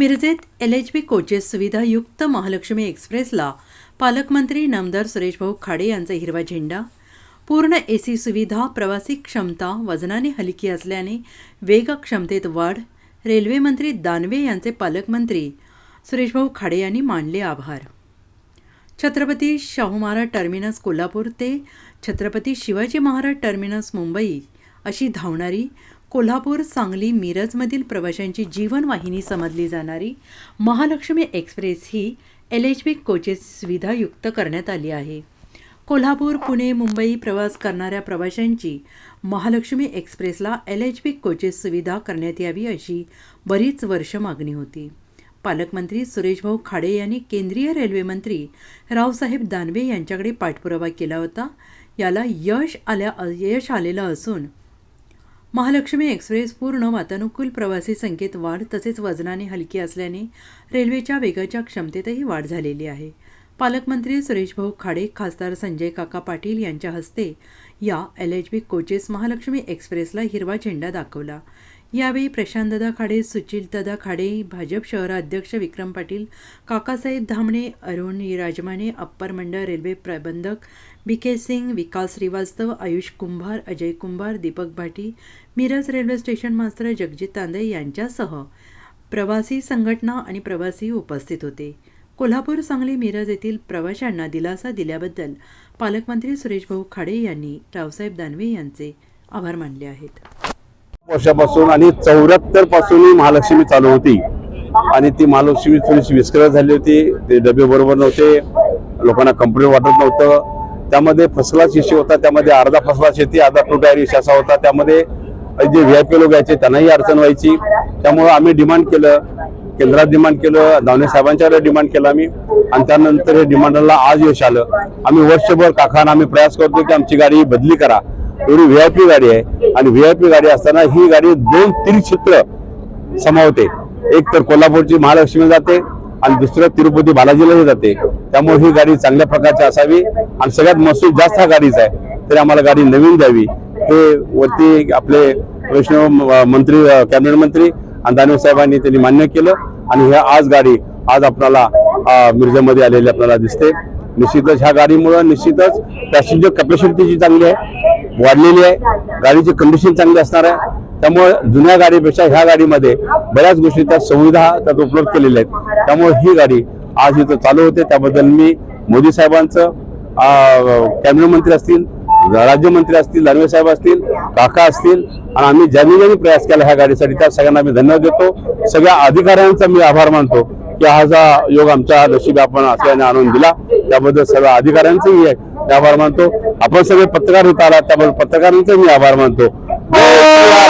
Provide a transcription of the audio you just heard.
मिरजेत L H B coaches सुविधायुक्त महालक्ष्मी एक्सप्रेसला पालकमंत्री नामदार सुरेशभाऊ खाडे यांचा हिरवा झेंडा. पूर्ण ए सी सुविधा प्रवासी क्षमता वजनाने हलकी असल्याने वेग क्षमतेत वाढ रेल्वेमंत्री दानवे यांचे पालकमंत्री सुरेशभाऊ खाडे यांनी मानले आभार. छत्रपती शाहू महाराज टर्मिनस कोल्हापूर ते छत्रपती शिवाजी महाराज टर्मिनस मुंबई अशी धावणारी कोल्हापूर सांगली मिरजमधील प्रवाशांची जीवनवाहिनी समजली जाणारी महालक्ष्मी एक्सप्रेस ही एल एच बी कोचेस सुविधायुक्त करण्यात आली आहे. कोल्हापूर पुणे मुंबई प्रवास करणाऱ्या प्रवाशांची महालक्ष्मी एक्सप्रेसला एल एच बी कोचेस सुविधा करण्यात यावी अशी बरीच वर्ष मागणी होती. पालकमंत्री सुरेशभाऊ खाडे यांनी केंद्रीय रेल्वेमंत्री रावसाहेब दानवे यांच्याकडे पाठपुरावा केला होता. याला यश आल्या यश आलेलं असून महालक्ष्मी एक्सप्रेस पूर्ण वातानुकूल प्रवासी संख्येत वाढ तसेच वजनाने हलकी असल्याने रेल्वेच्या वेगाच्या क्षमतेतही वाढ झालेली आहे. पालकमंत्री सुरेशभाऊ खाडे खासदार संजय काका पाटील यांच्या हस्ते या L H B coaches Mahalaxmi एक्सप्रेसला हिरवा झेंडा दाखवला. यावेळी प्रशांतदादा खाडे सुचिलदादा खाडे भाजप शहराध्यक्ष विक्रम पाटील काकासाहेब धामणे अरुण राजमाने अप्पर मंडळ रेल्वे प्रबंधक B K Singh Vikas Shrivastava Ayush Kumbhar Ajay Kumbhar Deepak Bhati Miraj railway station master Jagjit Tande यांच्यासह प्रवासी संघटना आणि प्रवासी उपस्थित होते. कोल्हापूर सांगली मिरज येथील प्रवाशांना दिलासा दिल्याबद्दल पालकमंत्री सुरेशभाऊ खाडे यांनी रावसाहेब दानवे यांचे आभार मानले आहेत. वर्षापासून आणि चौऱ्याहत्तरपासून ही महालक्ष्मी चालू होती. आणि ती महालक्ष्मी थोडीशी विस्कळत झाली होती. ते डबे बरोबर नव्हते. लोकांना कम्प्युटर वाटत नव्हतं. त्यामध्ये फसला शेती होता. त्यामध्ये अर्धा फसला शेती अर्धा टोटा रेष असा होता. त्यामध्ये जे व्ही आय पी लोक यायचे त्यांनाही अडचण व्हायची. त्यामुळं आम्ही डिमांड केलं. केंद्रात डिमांड केलं. दावणे साहेबांच्याकडे डिमांड केलं आम्ही. आणि त्यानंतर हे डिमांडला आज यश आलं. आम्ही वर्षभर काकांना आम्ही प्रयास करतो की आमची गाडी बदली करा. एवढी व्ही आय पी गाडी आहे. आणि व्ही आय पी गाडी असताना ही गाडी दोन त्रिक्षेत्र समावते. एक तर कोल्हापूरची महालक्ष्मी जाते आणि दुसरं तिरुपती बालाजीलाही जाते. त्यामुळे ही गाडी चांगल्या प्रकारची असावी आणि सगळ्यात महसूल जास्त हा गाडीचा आहे. तरी आम्हाला गाडी नवीन द्यावी. हे वरती आपले वैष्णव मंत्री कॅबिनेट मंत्री आणि दानवे साहेबांनी त्यांनी मान्य केलं. आणि ह्या आज गाडी आज आपल्याला अ, मिरजेमध्ये आलेली आपल्याला दिसते. निश्चितच ह्या गाडीमुळे निश्चितच पॅसेंजर कॅपॅसिटी जी चांगली आहे वाढलेली आहे. गाडीची कंडिशन चांगली असणार आहे. त्यामुळे जुन्या गाडीपेक्षा ह्या गाडीमध्ये बऱ्याच गोष्टी त्या सुविधा त्यात उपलब्ध केलेल्या आहेत. त्यामुळे ही गाडी आज इथं चालू होते. त्याबद्दल मी मोदी साहेबांचं कॅबिनेट मंत्री असतील राज्यमंत्री असतील दानवे साहेब असतील काका असतील आणि आम्ही ज्यांनी ज्यांनी प्रयास केला ह्या गाडीसाठी त्या सगळ्यांना मी धन्यवाद देतो. सगळ्या अधिकाऱ्यांचा मी आभार मानतो की हा जा योग आमच्या नशिबी आपण असल्याने आणून दिला. त्याबद्दल सगळ्या अधिकाऱ्यांचंही आहे. आभार मानतो. आपण सगळे पत्रकार इथं आलात त्याबद्दल पत्रकारांचे मी आभार मानतो. जय